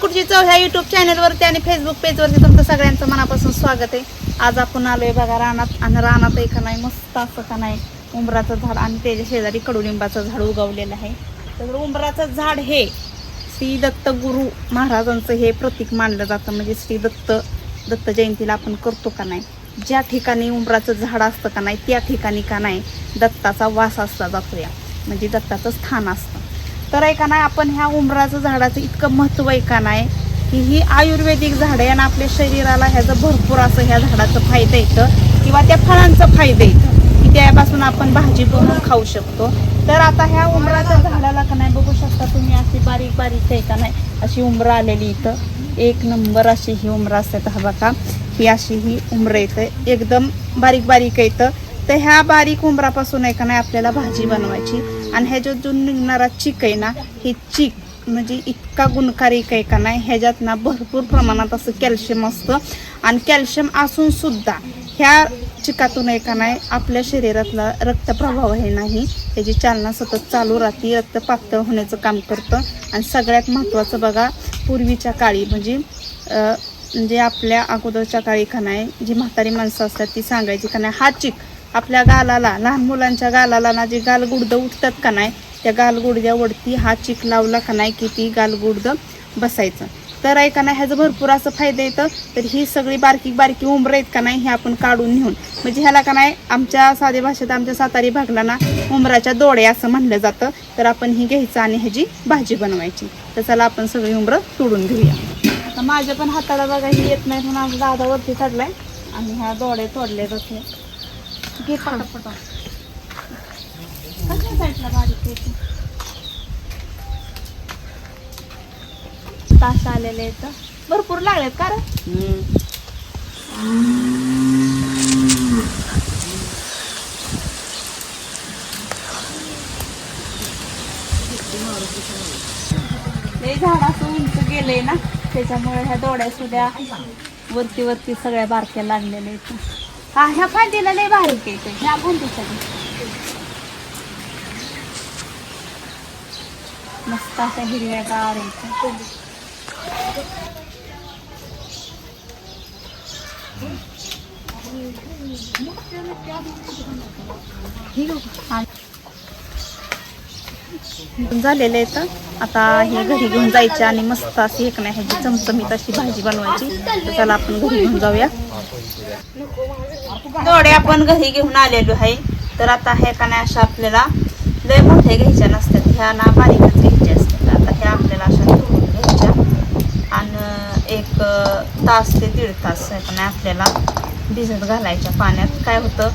कुठची चव ह्या युट्यूब चॅनलवरती आणि फेसबुक पेजवरती तुमचं सगळ्यांचं मनापासून स्वागत आहे. आज आपण आलोय बघा रानात आणि रानात आहे का नाही मस्त असं का नाही उंबराचं झाड आणि त्याच्या शेजारी कडुलिंबाचं झाड उगवलेलं आहे. तर उंबराचं झाड हे श्री दत्त गुरु महाराजांचं हे प्रतीक मानलं जातं. म्हणजे श्री दत्त दत्त जयंतीला आपण करतो का नाही ज्या ठिकाणी उंबराचं झाड असतं का नाही त्या ठिकाणी का नाही दत्ताचा वास असला जातो या. म्हणजे दत्ताचं स्थान असतं. तर ऐका ना नाही आपण ह्या उंबराचं झाडाचं इतकं महत्त्व आहे का नाही की ही आयुर्वेदिक झाड आहे आणि आपल्या शरीराला ह्याचं भरपूर असं ह्या झाडाचं फायदा येतं किंवा त्या फळांचं फायदा येतं की त्यापासून आपण भाजी बनवून खाऊ शकतो. तर आता ह्या उमराच्या झाडाला का नाही बघू शकता तुम्ही अशी बारीक बारीक आहे का नाही अशी उंबरं आलेली इथं. एक नंबर अशी ही उंबरं असतात हा बघा ही अशी ही उंबरं येतं एकदम बारीक बारीक येतं तर ह्या बारीक उंबरापासून आहे का नाही आपल्याला भाजी बनवायची. आणि ह्याच्यातून निघणारा चीक आहे ना हे चीक म्हणजे इतका गुणकारी आहे का नाही ह्याच्यात ना भरपूर प्रमाणात असं कॅल्शियम असतं. आणि कॅल्शियम असून सुद्धा ह्या चिकातून आहे का नाही आपल्या शरीरातला रक्तप्रभाव आहे नाही त्याची चालना सतत चालू राहते रक्त पातळ होण्याचं काम करतं. आणि सगळ्यात महत्त्वाचं बघा पूर्वीच्या काळी म्हणजे म्हणजे आपल्या अगोदरच्या काळी का नाही जी म्हातारी माणसं असतात ती सांगायची का नाही हा चिक आपल्या गालाला लहान मुलांच्या गालाला ना जे गालगुडदं उठतात का नाही त्या गालगुडद्यावरती हा चिक लावला का नाही की ती गालगुडदं बसायचं. तर ऐका ना ह्याचं भरपूर असं फायदा येतं तर ही सगळी बारकी बारकी उंबरं आहेत का नाही हे आपण काढून नेऊन म्हणजे ह्याला का नाही आमच्या साध्या भाषेत आमच्या सातारी भागला ना उंबराच्या दोड्या असं म्हणलं जातं. तर आपण ही घ्यायचं आणि ह्याची भाजी बनवायची. तर चला आपण सगळी उंबरं तोडून घेऊया. आता माझ्या पण हाताला बघा ही येत नाही म्हणून आमचा दादा वरती चढलाय. आणि ह्या दोडे तोडले जाते घे पटापट साईडला तास आलेले आहेत. भरपूर लागलेत का रे? झाड असं उंच गेलंय ना त्याच्यामुळे ह्या दोड्या सुद्या वरती वरती सगळ्या बारक्या लागलेल्या आहेत. हा ह्या फांदीला लय भारी आहे ते. ह्या फांदीच्या मस्त असा हिरव्या गार आहेत हा. झालेले आहेत. आता हे घरी घेऊन जायचे आणि मस्त अशी एक नाही ह्याची चमचमीत अशी भाजी बनवायची. तर त्याला आपण घरी घेऊन जाऊया. थोडे आपण घरी घेऊन आलेलो आहे. तर आता हे का नाही अशा आपल्याला लय मोठे घ्यायच्या नसतात. ह्या ना बारीकच घ्यायच्या असतात. आता ह्या आपल्याला अशा धुवून घ्यायच्या. आणि एक तास ते दीड तास हे का नाही आपल्याला भिजत घालायच्या पाण्यात. काय होतं?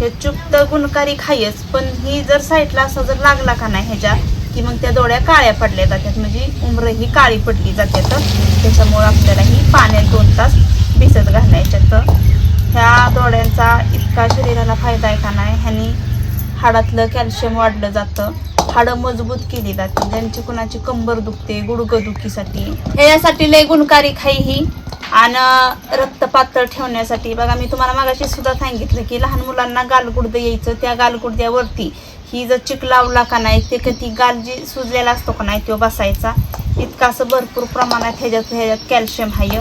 हे चुकत गुणकारी खायच पण ही जर साईडला असा जर लागला का नाही ह्याच्या की मग त्या दोड्या काळ्या पडल्या जातात. म्हणजे उमर ही काळी पडली जाते तर. त्याच्यामुळं आपल्याला ही पाण्यात दोन तास भिजत घालायच्या तर. ह्या दोड्यांचा इतका शरीराला फायदा आहे का नाही ह्यानी हाडातलं कॅल्शियम वाढलं जातं. हाडं मजबूत केली जाते ज्यांची कुणाची कंबर दुखते गुडघं दुखीसाठी. ह्यासाठी लय गुणकारी खाई ही. आणि रक्त पातळ ठेवण्यासाठी. बघा मी तुम्हाला मागाशी सुद्धा सांगितलं की लहान मुलांना गालगुडदं यायचं त्या गालगुडद्यावरती ही जर चिक लावला का नाही ते कधी गाल जी सुजलेला असतो का नाही तो बसायचा. इतकं असं भरपूर प्रमाणात ह्याच्यात ह्याच्यात कॅल्शियम आहे.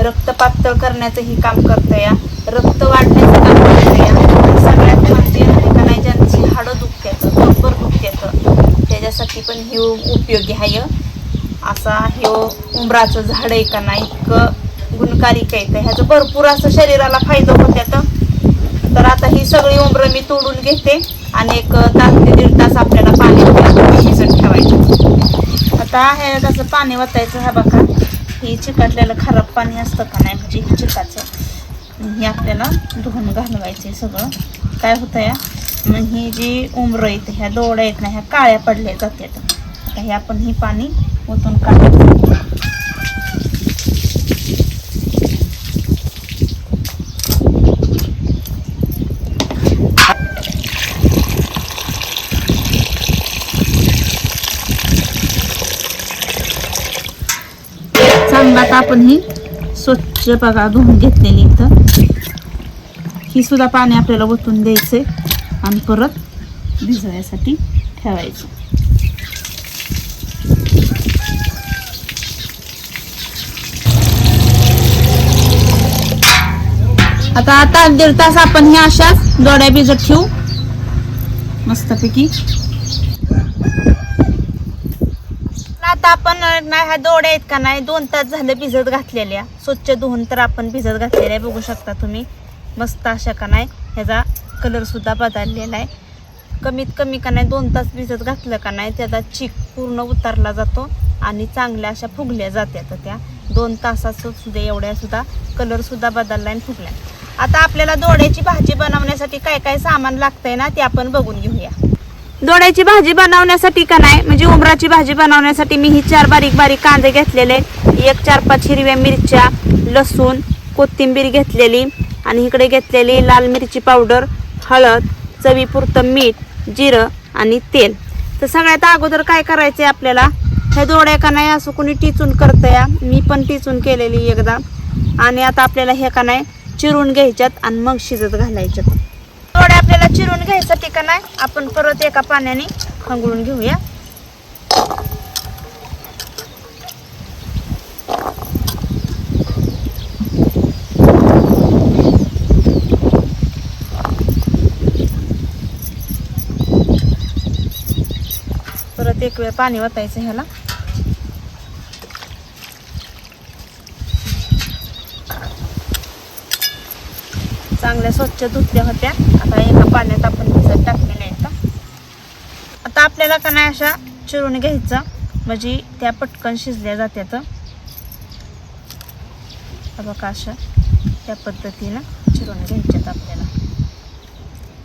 रक्त पातळ करण्याचं ही काम करतं या रक्त वाढण्याचं काम करतं या सगळ्यात म्हणजे आहे का नाही ज्यांची हाडं दुखत्याचं कंबर दुखत्याचं त्याच्यासाठी पण हे उपयोगी आहे. असा हे उंबराचं झाड आहे का नाही इतकं गुणकारिक आहे तर ह्याचं भरपूर असं शरीराला फायदा होत्यात तर आता ही सगळी उंबरं मी तोडून घेते आणि एक तास ते दीड तास आपल्याला पाणी भिजत ठेवायचं. आता हे कसं पाणी वतायचं ह्या बघा. ही चिकटलेलं खराब पाणी असतं का नाही? म्हणजे हे चिकाचं. हे आपल्याला धुवून घालवायचे सगळं. काय होतं या मग ही जी उमरं आहेत ह्या दोड्या आहेत ना ह्या काळ्या पडल्या जातात. आता हे आपण ही पाणी ओतून काढायचं आपण ही स्वच्छ बघा धुवून घेतलेली इथं. ही सुद्धा पाणी आपल्याला ओतून द्यायचे आणि परत भिजवायसाठी ठेवायचं. आता आता दीड तास आपण ही अशाच दोड्या भिजत ठेवू. मस्तपैकी. आता आपण ना ह्या दोड्या आहेत का नाही दोन तास झालं भिजत घातलेल्या. स्वच्छ धुवून तर आपण भिजत घातलेल्या बघू शकता तुम्ही. मस्त अशा का नाही ह्याचा कलरसुद्धा बदललेला आहे. कमीत कमी का नाही दोन तास भिजत घातलं का नाही त्याचा चीक पूर्ण उतारला जातो आणि चांगल्या अशा फुगल्या जात्यात त्या. दोन तासाचं सुद्धा एवढ्यासुद्धा कलरसुद्धा बदलला आणि फुगल्या. आता आपल्याला दोड्याची भाजी बनवण्यासाठी काय काय सामान लागतंय ना ते आपण बघून घेऊया. दोड्याची भाजी बनवण्यासाठी का नाही? म्हणजे उमराची भाजी बनवण्यासाठी मी ही चार बारीक बारीक कांदे घेतलेले. एक चार पाच हिरव्या मिरच्या लसूण कोथिंबीर घेतलेली आणि इकडे घेतलेली लाल मिरची पावडर हळद चवीपुरतं मीठ जिरं आणि तेल. तर सगळ्यात अगोदर काय करायचं आहे आपल्याला? ह्या दोड्या का नाही असं कोणी टिचून करतं या मी पण टिचून केलेली एकदा. आणि आता आपल्याला हे का नाही? चिरून घ्यायच्यात आणि मग शिजत घालायच्यात. चिरून घ्यायसाठी का नाही? आपण परत एका पाण्याने खंगळून घेऊया. परत एक वेळ पाणी वतायचं ह्याला. चांगल्या स्वच्छ धुतल्या होत्या. आता एका पाण्यात आपण भिजत टाकलेल्या आहेत. आता आपल्याला का नाही अशा चिरून घ्यायचं? म्हणजे त्या पटकन शिजल्या जात्यात. बघा अशा त्या पद्धतीनं चिरून घ्यायच्यात आपल्याला.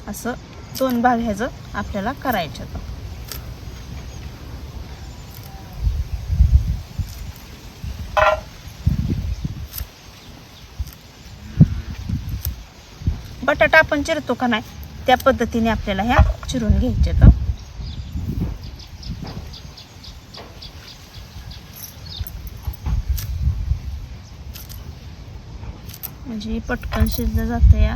असं दोन भाग ह्याचं आपल्याला करायचं बटाटा आपण चिरतो का नाही त्या पद्धतीने आपल्याला ह्या चिरून घ्यायच्या तर म्हणजे पटकन शिजलं जातं या.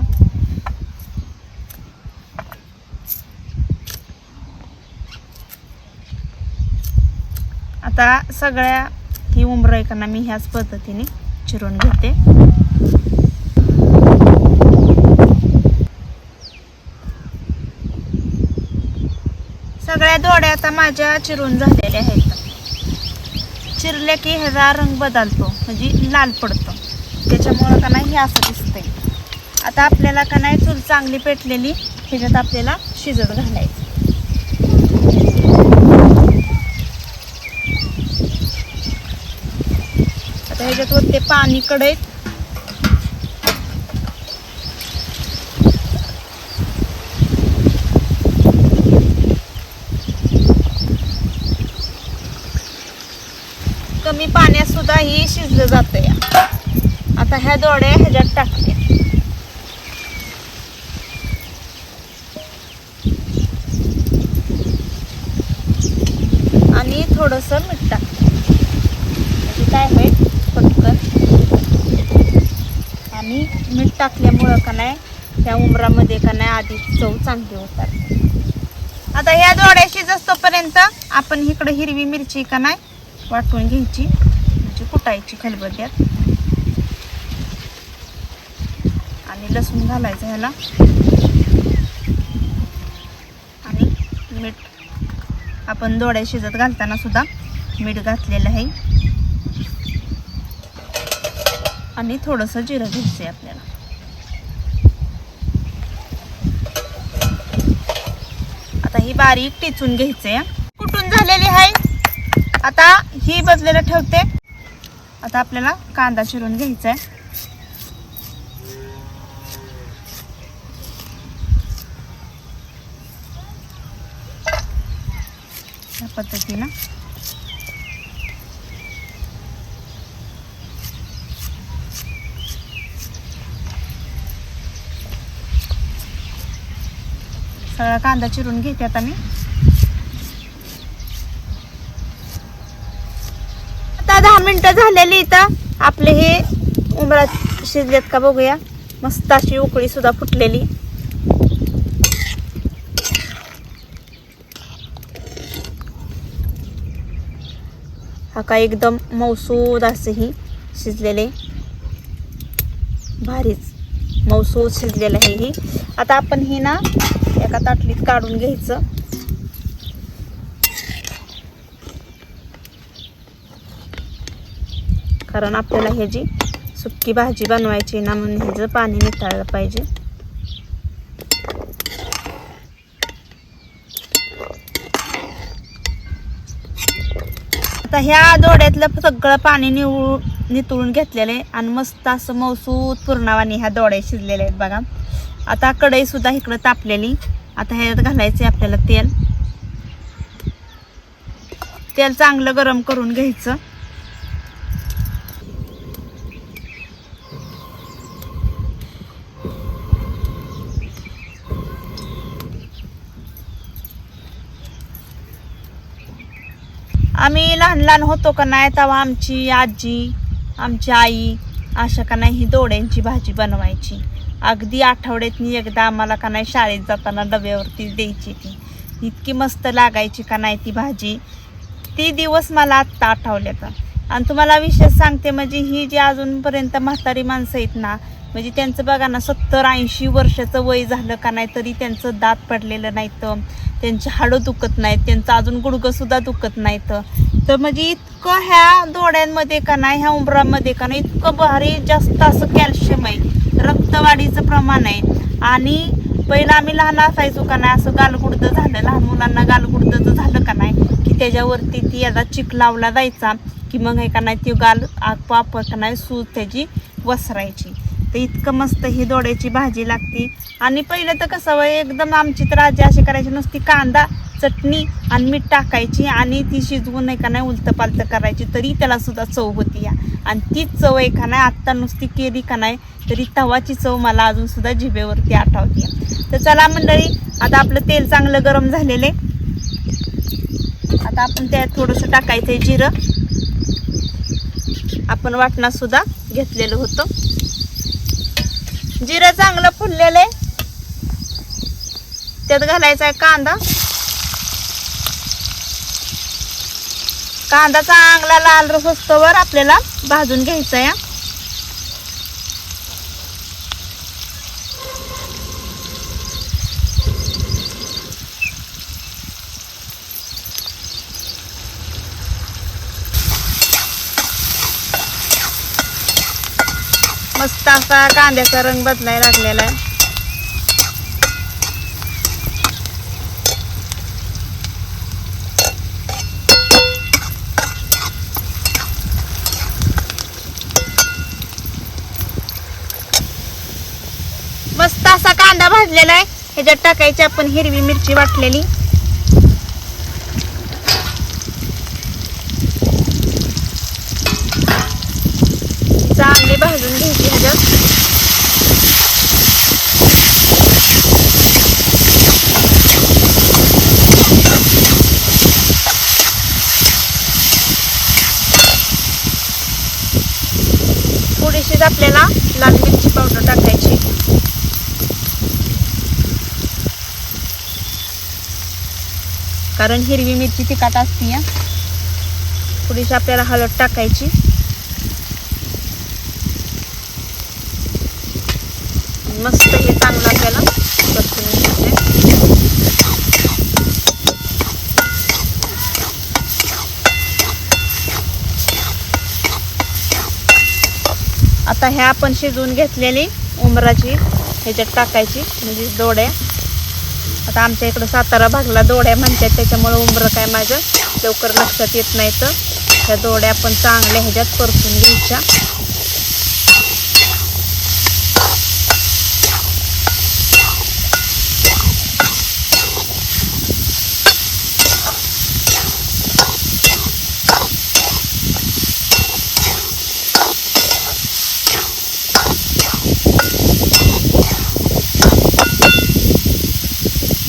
आता सगळ्या ही उमरायकांना मी ह्याच पद्धतीने चिरून घेते. सगळ्या दोड्या आता माझ्या चिरून झालेल्या आहेत. चिरल्या की ह्याचा रंग बदलतो म्हणजे लाल पडतो. त्याच्यामुळं का नाही हे असं दिसतंय. आता आपल्याला का नाही चूल चांगली पेटलेली ह्याच्यात आपल्याला शिजत घालायचं. आता ह्याच्यात वरते पाणी कढईत कमी पाण्यात सुद्धा ही शिजलं जातं या आता ह्या दोड्या ह्याच्यात टाकते. आणि थोडस मीठ टाकते. म्हणजे काय होईल पटकन. आणि मीठ टाकल्यामुळं का नाही त्या उमरामध्ये का नाही आधी चव चांगली होतात. आता ह्या दोड्या शिजतोपर्यंत आपण इकडे हिरवी मिरची का नाही वाटून घ्यायची. म्हणजे कुटायची खलबद्यात आणि लसूण घालायचं ह्याला. आणि मीठ. आपण दोड्या शिजत घालताना सुद्धा मीठ घातलेलं आहे. आणि थोडंसं जिरं घ्यायचं आहे आपल्याला. आता ही बारीक टिचून आहे कुटून झालेली आहे. आता ही बदलेला ठेवते. आता आपल्याला कांदा चिरून घ्यायचा आहे या पद्धतीनं. सगळा कांदा चिरून घेते आता मी आता दहा मिनटं झालेली इथं. आपले हे उमरात शिजलेत का बघूया. मस्त अशी उकळी सुद्धा फुटलेली. हा का एकदम मौसूद असे ही शिजलेले. भारीच मौसूद शिजलेलं आहे ही. आता आपण ही ना एका ताटलीत काढून घ्यायचं. कारण आपल्याला ह्याची सुक्की भाजी बनवायची ना म्हणून ह्याचं पाणी निथळलं पाहिजे. आता ह्या दोड्यातलं सगळं पाणी निवळ नितळून घेतलेलं आहे आणि मस्त असं मौसूत पूर्णावाने ह्या दोड्या शिजलेल्या आहेत बघा. आता कढई सुद्धा इकडं तापलेली. आता ह्याच्यात घालायचं आपल्याला तेल. तेल चांगलं गरम करून घ्यायचं आम्ही लहान लहान होतो का नाही तेव्हा आमची आजी आमची आई अशा का नाही ही दोड्यांची भाजी बनवायची? अगदी आठवड्यातनी एकदा आम्हाला का नाही शाळेत जाताना डब्यावरती द्यायची ती. इतकी मस्त लागायची का नाही ती भाजी? ती दिवस मला आत्ता आठवले तर आणि तुम्हाला विशेष सांगते म्हणजे ही जी अजूनपर्यंत म्हातारी माणसं आहेत ना म्हणजे त्यांचं बघा ना सत्तर ऐंशी वर्षाचं वय झालं का नाही तरी त्यांचं दात पडलेलं नाही तर त्यांची हाडं दुखत नाहीत. त्यांचं अजून गुडघंसुद्धा दुखत नाहीत. तर म्हणजे इतकं ह्या दोड्यांमध्ये का नाही ह्या उंबरामध्ये का नाही इतकं भारी जास्त असं कॅल्शियम आहे. रक्तवाढीचं प्रमाण आहे. आणि पहिलं आम्ही लहान असायचो का नाही असं गालगुडतं झालं. लहान मुलांना गालगुडदं झालं का नाही की त्याच्यावरती ती याचा चिक लावला जायचा की मग हे का नाही ती गाल वापर का नाही सूज त्याची वसरायची. तर इतकं मस्त ही दोड्याची भाजी लागती. आणि पहिलं तर कसं एकदम आमची तर आजी अशी करायची नुसती कांदा चटणी आणि मीठ टाकायची आणि ती शिजवून नाही का नाही उलतं पालतं करायची तरी त्याला सुद्धा चव होती या. आणि तीच चव आहे का नाही आत्ता नुसती केली का नाही तरी तवाची चव मला अजून सुद्धा जिभेवरती आठवते तर चला मंडळी आता आपलं तेल चांगलं गरम झालेलं आहे. आता आपण त्यात थोडंसं टाकायचं आहे जिरं. आपण वाटणा सुद्धा घेतलेलं होतं. जिरं चांगलं फुललेलं आहे. त्यात घालायचा आहे कांदा. कांदा चांगला लाल रस असतोवर आपल्याला भाजून घ्यायचा आहे मस्त असा कांद्याचा रंग बदलाय लागलेला आहे मस्त असा कांदा भाजलेला आहे. ह्याच्यात टाकायची आपण हिरवी मिरची वाटलेली. चांगली भाजून घ्यायची ह्याच्यात थोडीशीच आपल्याला लाल मिरची पावडर टाकायची कारण हिरवी मिरची तिखट असते या थोडीशी आपल्याला हळद टाकायची. मस्त हे चांगलं आपल्याला परतून आता ह्या आपण शिजवून घेतलेली उमराची ह्याच्यात टाकायची म्हणजे दोड्या आता आमच्या इकडं सातारा भागला दोड्या म्हणतात त्याच्यामुळं उमरं काय माझं लवकर लक्षात येत नाही तर. त्या दोड्या आपण चांगल्या ह्याच्यात परतून घ्यायच्या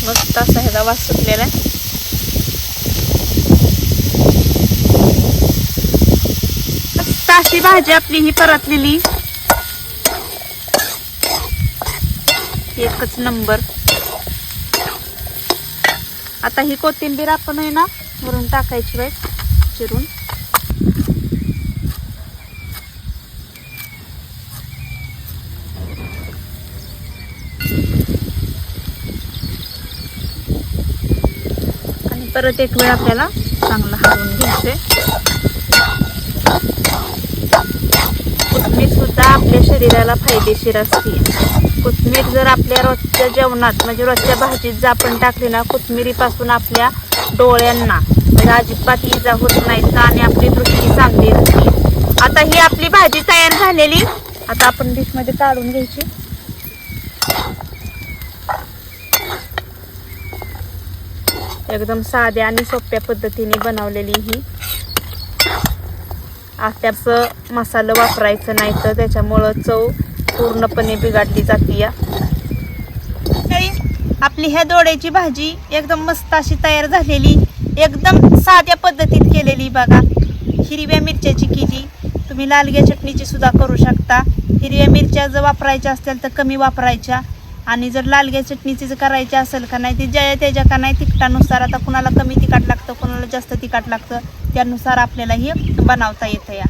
मस्त असा ह्याचा वास सुटलेला आहे. अशी भाजी आपली ही परतलेली. एकच नंबर. आता ही कोथिंबीर आपण आहे ना वरून टाकायची बाई चिरून. परत एक वेळ आपल्याला चांगला हलवून घ्यायचंय. कोथमीर सुद्धा आपल्या शरीराला फायदेशीर असते. कोथमीर जर आपल्या रोजच्या जेवणात म्हणजे रोजच्या भाजीत जर आपण टाकली ना कोथमिरीपासून आपल्या डोळ्यांना म्हणजे अजिबात इजा होत नाही आणि आपली दृष्टी चांगली असते. आता ही आपली भाजी तयार झालेली. आता आपण डिशमध्ये काढून घ्यायची. एकदम साध्या आणि सोप्या पद्धतीने बनवलेली ही. आत्याचं मसालं वापरायचं नाही तर त्याच्यामुळं चव पूर्णपणे बिघडली जाते या आपली ह्या दोड्याची भाजी एकदम मस्त अशी तयार झालेली एकदम साध्या पद्धतीत केलेली बघा. हिरव्या मिरच्याची केली तुम्ही लालग्या चटणीची सुद्धा करू शकता. हिरव्या मिरच्या जर वापरायच्या असतील तर कमी वापरायच्या. आणि जर लालग्या चटणीची जर करायची असेल का नाही ती ज्या त्याच्या का नाही तिखटानुसार आता कुणाला कमी तिखट लागतं कुणाला जास्त तिखट लागतं त्यानुसार आपल्याला हे बनवता येतं या.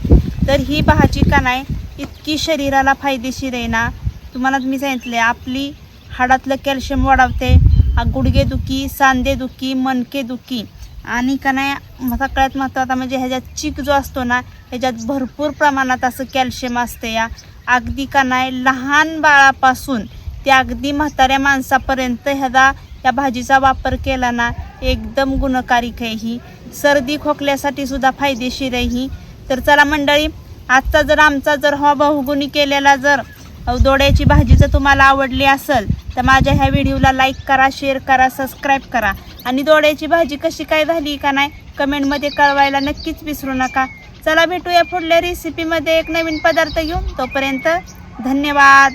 तर ही भाजी का नाही इतकी शरीराला फायदेशीर आहे ना. तुम्हाला मी सांगितले आपली हाडातलं कॅल्शियम वाढवते गुडघेदुखी सांधेदुखी मनकेदुखी आणि का नाही सगळ्यात महत्त्वाचा म्हणजे ह्याच्यात चीक जो असतो ना ह्याच्यात भरपूर प्रमाणात असं कॅल्शियम असते या. अगदी का नाही लहान बाळापासून ते अगदी म्हाताऱ्या माणसापर्यंत ह्याचा या भाजीचा वापर केला ना एकदम गुणकारिक आहे ही. सर्दी खोकल्यासाठी सुद्धा फायदेशीर आहे ही. तर चला मंडळी आजचा जर आमचा जर हा बहुगुणी केलेला जर दोड्याची भाजी जर तुम्हाला आवडली असेल तर माझ्या ह्या व्हिडिओला लाईक करा शेअर करा सबस्क्राईब करा. आणि दोड्याची भाजी कशी काय झाली का नाही कमेंटमध्ये कळवायला नक्कीच विसरू नका. चला भेटूया पुढल्या रेसिपीमध्ये एक नवीन पदार्थ घेऊन. तोपर्यंत धन्यवाद.